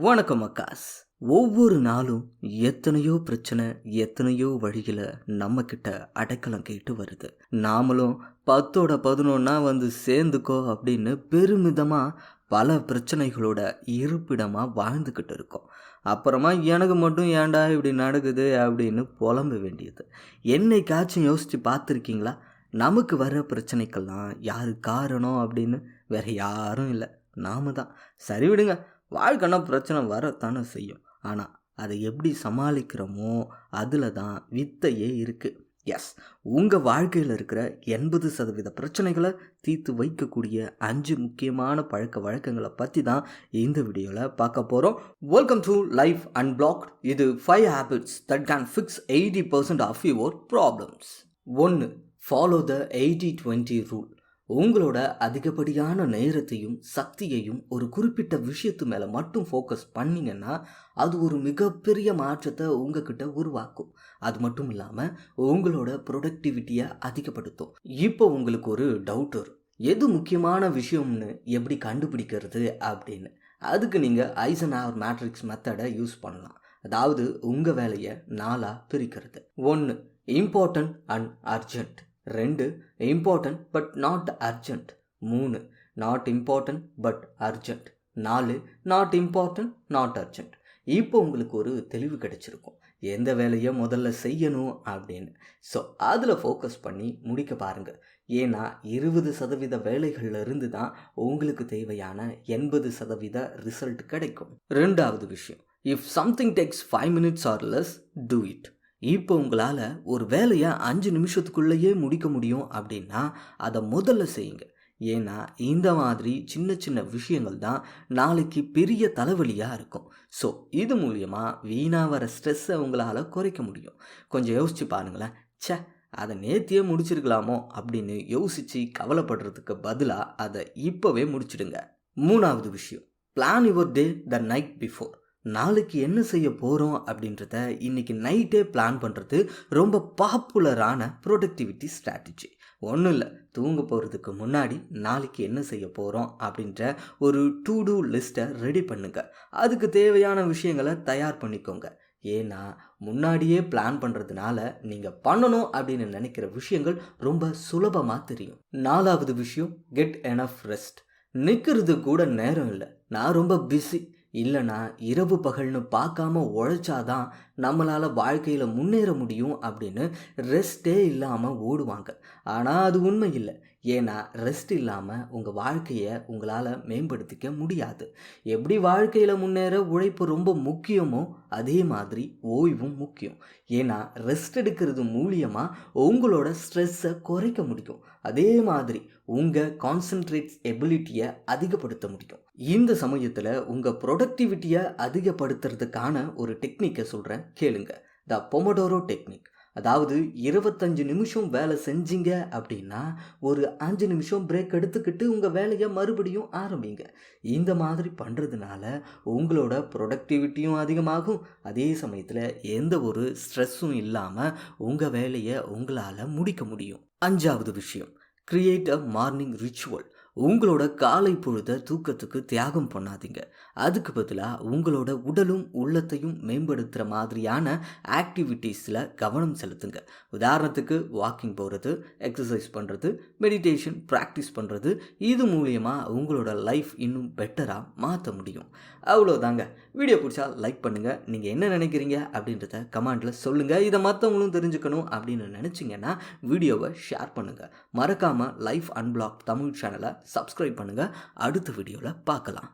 வணக்கம் அக்காஸ். ஒவ்வொரு நாளும் எத்தனையோ பிரச்சனை எத்தனையோ வழியில் நம்ம கிட்ட அடைக்கலம் கேட்டு வருது. நாமளும் பத்தோட பதினொன்னா வந்து சேர்ந்துக்கோ அப்படின்னு பெருமிதமாக பல பிரச்சனைகளோட இருப்பிடமாக வாழ்ந்துக்கிட்டு இருக்கோம். அப்புறமா எனக்கு மட்டும் ஏன்டா இப்படி நடக்குது அப்படின்னு புலம்ப வேண்டியது. என்னைக்காச்சும் யோசித்து பார்த்துருக்கீங்களா? நமக்கு வர பிரச்சனைக்கெல்லாம் யார் காரணம் அப்படின்னு வேறு யாரும் இல்லை. நாம தான். சரி விடுங்க. வாழ்க்கைனா பிரச்சனை வரத்தானே செய்யும். ஆனால் அதை எப்படி சமாளிக்கிறோமோ அதில் தான் வித்தையே இருக்குது எஸ் உங்கள் வாழ்க்கையில் இருக்கிற எண்பது சதவீத பிரச்சனைகளை தீர்த்து வைக்கக்கூடிய அஞ்சு முக்கியமான பழக்க வழக்கங்களை பற்றி தான் இந்த வீடியோவில் பார்க்க போகிறோம் வெல்கம் டு லைஃப் அன்பிளாக்ட் இது five habits that can fix eighty percent of your problems ஒன்று follow the eighty twenty rule உங்களோட அதிகப்படியான நேரத்தையும் சக்தியையும் ஒரு குறிப்பிட்ட விஷயத்து மேலே மட்டும் ஃபோக்கஸ் பண்ணிங்கன்னா அது ஒரு மிகப்பெரிய மாற்றத்தை உங்ககிட்ட உருவாக்கும். அது மட்டும் இல்லாமல் உங்களோட ப்ரொடக்டிவிட்டியை அதிகப்படுத்தும். இப்போ உங்களுக்கு ஒரு டவுட் வரும். எது முக்கியமான விஷயம்னு எப்படி கண்டுபிடிக்கிறது அப்படின்னு. அதுக்கு நீங்கள் ஐசன் ஆர் மேட்ரிக்ஸ் மெத்தடை யூஸ் பண்ணலாம். அதாவது உங்கள் வேலையை நாளாக பிரிக்கிறது. ஒன்று இம்பார்ட்டன்ட் அண்ட் அர்ஜென்ட் ரெண்டு இம்பார்ட்டன்ட் பட் நாட் அர்ஜென்ட் மூணு நாட் இம்பார்ட்டன்ட் பட் அர்ஜென்ட் நாலு நாட் இம்பார்ட்டன்ட் நாட் அர்ஜென்ட் இப்போ உங்களுக்கு ஒரு தெளிவு கிடைச்சிருக்கும். எந்த வேலையை முதல்ல செய்யணும் அப்படின்னு. ஸோ அதில் ஃபோக்கஸ் பண்ணி முடிக்க பாருங்கள் ஏன்னா இருபது சதவீத வேலைகள்லேருந்து தான் உங்களுக்கு தேவையான எண்பது சதவீத ரிசல்ட் கிடைக்கும். ரெண்டாவது விஷயம் if something takes five minutes or less do it இப்போ உங்களால் ஒரு வேலையை அஞ்சு நிமிஷத்துக்குள்ளேயே முடிக்க முடியும் அப்படின்னா அதை முதல்ல செய்யுங்க. ஏன்னா இந்த மாதிரி சின்ன சின்ன விஷயங்கள் தான் நாளைக்கு பெரிய தலைவலியாக இருக்கும். ஸோ இது மூலியமாக வீணாக வர ஸ்ட்ரெஸ்ஸை உங்களால் குறைக்க முடியும். கொஞ்சம் யோசிச்சு பாருங்களேன். ச்சே அதை நேத்தியே முடிச்சிருக்கலாமோ அப்படின்னு யோசித்து கவலைப்படுறதுக்கு பதிலாக அதை இப்போவே முடிச்சிடுங்க. மூணாவது விஷயம் plan your day the night before நாளைக்கு என்ன செய்ய போகிறோம் அப்படின்றத இன்றைக்கி நைட்டே பிளான் பண்ணுறது ரொம்ப பாப்புலரான ப்ரொடக்டிவிட்டி ஸ்ட்ராட்டஜி ஒன்றும் இல்லை தூங்க போகிறதுக்கு முன்னாடி நாளைக்கு என்ன செய்ய போகிறோம் அப்படின்ற ஒரு டூ டூ லிஸ்ட்டை ரெடி பண்ணுங்கள் அதுக்கு தேவையான விஷயங்களை தயார் பண்ணிக்கோங்க. ஏன்னா முன்னாடியே பிளான் பண்ணுறதுனால நீங்கள் பண்ணணும் அப்படின்னு நினைக்கிற விஷயங்கள் ரொம்ப சுலபமாக தெரியும். நாலாவது விஷயம் கெட் எனஃப் ரெஸ்ட் நிற்கிறது கூட நேரம் இல்லை. நான் ரொம்ப பிஸி இல்லைனா இரவு பகல்னு பார்க்காம உழைச்சாதான் நம்மளால் வாழ்க்கையில் முன்னேற முடியும் அப்படின்னு ரெஸ்ட்டே இல்லாமல் ஓடுவாங்க. ஆனால் அது உண்மை இல்லை. ஏன்னா ரெஸ்ட் இல்லாமல் உங்கள் வாழ்க்கையை உங்களால் மேம்படுத்திக்க முடியாது. எப்படி வாழ்க்கையில் முன்னேற உழைப்பு ரொம்ப முக்கியமோ அதே மாதிரி ஓய்வும் முக்கியம். ஏன்னா ரெஸ்ட் எடுக்கிறது மூலியமாக உங்களோட ஸ்ட்ரெஸ்ஸை குறைக்க முடியும். அதே மாதிரி உங்கள் கான்சன்ட்ரேட் எபிலிட்டியை அதிகப்படுத்த முடியும். இந்த சமயத்தில் உங்கள் ப்ரொடக்டிவிட்டியை அதிகப்படுத்துறதுக்கான ஒரு டெக்னிக்கை சொல்கிறேன் கேளுங்க. த பொமடோரோ டெக்னிக் அதாவது இருபத்தஞ்சு நிமிஷம் வேலை செஞ்சீங்க அப்படின்னா ஒரு அஞ்சு நிமிஷம் பிரேக் எடுத்துக்கிட்டு உங்கள் வேலையை மறுபடியும் ஆரம்பிங்க. இந்த மாதிரி பண்ணுறதுனால உங்களோட ப்ரொடக்டிவிட்டியும் அதிகமாகும். அதே சமயத்தில் எந்த ஒரு ஸ்ட்ரெஸ்ஸும் இல்லாமல் உங்கள் வேலையை உங்களால் முடிக்க முடியும். அஞ்சாவது விஷயம் கிரியேட் அ மார்னிங் ரிச்சுவல் உங்களோட காலை பொழுத தூக்கத்துக்கு தியாகம் பண்ணாதீங்க. அதுக்கு பதிலாக உங்களோட உடலும் உள்ளத்தையும் மேம்படுத்துகிற மாதிரியான ஆக்டிவிட்டீஸில் கவனம் செலுத்துங்க. உதாரணத்துக்கு வாக்கிங் போகிறது எக்ஸசைஸ் பண்ணுறது மெடிடேஷன் ப்ராக்டிஸ் பண்ணுறது இது மூலியமாக உங்களோட லைஃப் இன்னும் பெட்டராக மாற்ற முடியும். அவ்வளோதாங்க வீடியோ பிடிச்சா லைக் பண்ணுங்கள் நீங்கள் என்ன நினைக்கிறீங்க அப்படின்றத கமெண்ட்டில் சொல்லுங்கள் இதை மற்றவங்களும் தெரிஞ்சுக்கணும் அப்படின்னு நினச்சிங்கன்னா வீடியோவை ஷேர் பண்ணுங்கள் மறக்காமல் லைஃப் அன்பிளாக் தமிழ் சேனலை சப்ஸ்கிரைப் பண்ணுங்கள் அடுத்த வீடியோவில் பார்க்கலாம்.